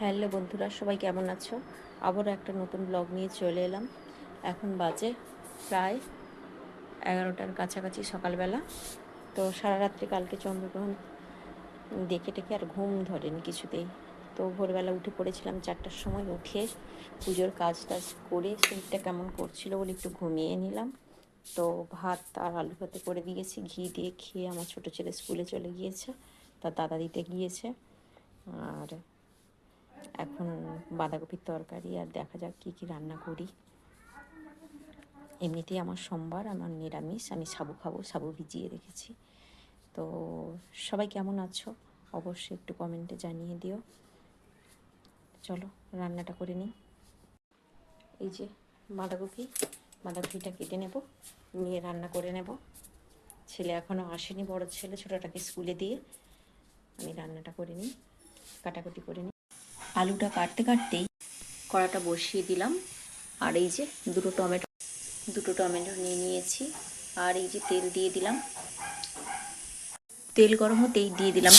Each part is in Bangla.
হ্যালো বন্ধুরা, সবাই কেমন আছো? আবারও একটা নতুন ব্লগ নিয়ে চলে এলাম। এখন বাজে প্রায় এগারোটার কাছাকাছি সকালবেলা। তো সারা রাত্রি কালকে চন্দ্রগ্রহণ দেখে টেকে আর ঘুম ধরেনি কিছুতেই। তো ভোরবেলা উঠে পড়েছিলাম চারটার সময়, উঠে পুজোর কাজ টাজ করে শরীরটা কেমন করছিল বলে একটু ঘুমিয়ে নিলাম। তো ভাত আর আলু ভাতে করে দিয়েছি, ঘি দিয়ে খেয়ে আমার ছোটো ছেলে স্কুলে চলে গিয়েছে, তার দাদা দিতে গিয়েছে। আর এখন বাঁধাকপির তরকারি আর দেখা যাক কী কী রান্না করি। এমনিতেই আমার সোমবার, আমার নিরামিষ, আমি সাবু খাব, সাবু ভিজিয়ে রেখেছি। তো সবাই কেমন আছো? অবশ্যই একটু কমেন্টে জানিয়ে দিও। চলো, রান্নাটা করে নিই। এই যে বাঁধাকপি, বাঁধাকপিটা কেটে নেব, নিয়ে রান্না করে নেব। ছেলে এখনও আসেনি, বড় ছেলে, ছোটোটাকে স্কুলে দিয়ে। আমি রান্নাটা করে নিই, কাটাকুটি করে নিই। আলুটা কাটতে কাটতেই কড়াটা বসিয়ে দিলাম। আর এই যে দুটো টমেটো দুটো টমেটো নিয়ে নিয়েছি। আর এই যে তেল দিয়ে দিলাম। তেল গরম হতেই দিয়ে দিলাম।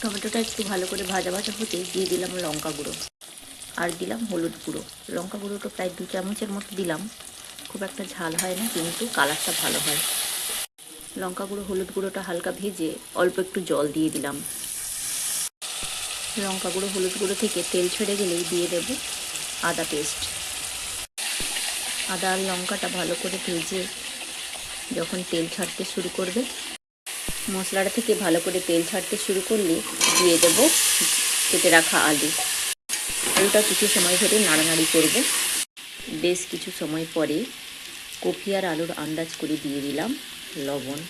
টমেটোটা একটু ভালো করে ভাজা ভাজা হতেই দিয়ে দিলাম লঙ্কা গুঁড়ো। আর দিলাম হলুদ গুঁড়ো। লঙ্কা গুঁড়োটা প্রায় দু চামচের মতো দিলাম। খুব একটা ঝাল হয় না, কিন্তু কালারটা ভালো হয়। লঙ্কা গুঁড়ো, হলুদ গুঁড়োটা হালকা ভেজে অল্প একটু জল দিয়ে দিলাম। লঙ্কা গুঁড়ো হলুদ গুঁড়ো থেকে তেল ছেড়ে গেলেই দিয়ে দেব আদা পেস্ট। আদা আর লঙ্কাটা ভালো করে ভেজে যখন তেল ছাড়তে শুরু করবে, মশলাটা থেকে ভালো করে তেল ছাড়তে শুরু করলে দিয়ে দেব কেটে রাখা আলু। আলুটা কিছু সময় ধরে নাড়ানাড়ি করব। বেশ কিছু সময় পরে কফি আর আলুর আন্দাজ করে দিয়ে দিলাম লবণ।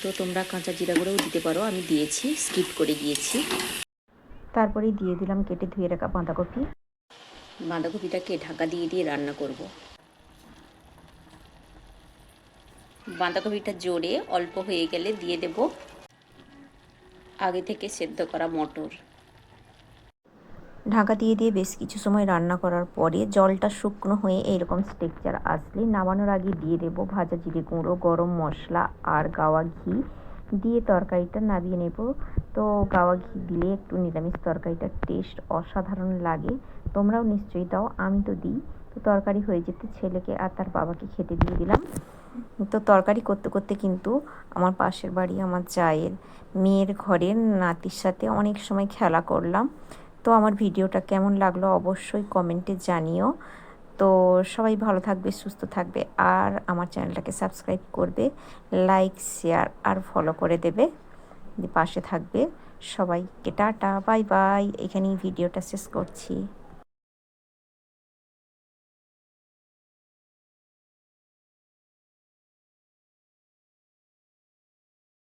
তো তোমরা কাঁচা জিরা গুঁড়োও দিতে পারো, আমি দিয়েছি, স্কিপ করে গিয়েছি তারপরে দিয়ে দিলাম কেটে ধুয়ে রাখা বাঁধাকপি। বাঁধাকপিটাকে ঢাকা দিয়ে দিয়ে রান্না করব? বাঁধাকপিটা জোরে অল্প হয়ে গেলে দিয়ে দেব আগে থেকে সেদ্ধ করা মটর। ঢাকা দিয়ে দিয়ে বেশ কিছু সময় রান্না করার পরে জলটা শুকনো হয়ে এরকম স্টেকচার আসলে নামানোর আগে দিয়ে দেব ভাজা জিরে গুঁড়ো গরম মশলা আর গাওয়া ঘি। দিয়ে তরকারিটা নামিয়ে নেব। তো গাওয়া ঘি দিলে একটু নিরামিষ তরকারিটার টেস্ট অসাধারণ লাগে। তোমরাও নিশ্চয়ই দাও, আমি তো দিই। তো তরকারি হয়ে যেতে ছেলেকে আর তার বাবাকে খেতে দিয়ে দিলাম। তো তরকারি করতে করতে কিন্তু আমার পাশের বাড়ি আমার জায়ের মেয়ের ঘরের নাতির সাথে অনেক সময় খেলা করলাম। তো আমার ভিডিওটা কেমন লাগল অবশ্যই কমেন্টে জানিও। তো সবাই ভালো থাকবে, সুস্থ থাকবে আর আমার চ্যানেলটাকে সাবস্ক্রাইব করবে, লাইক, শেয়ার আর ফলো করে দেবে, পাশে থাকবে সবাইকে, টাটা, বাই বাই, এখানেই ভিডিওটা শেষ করছি।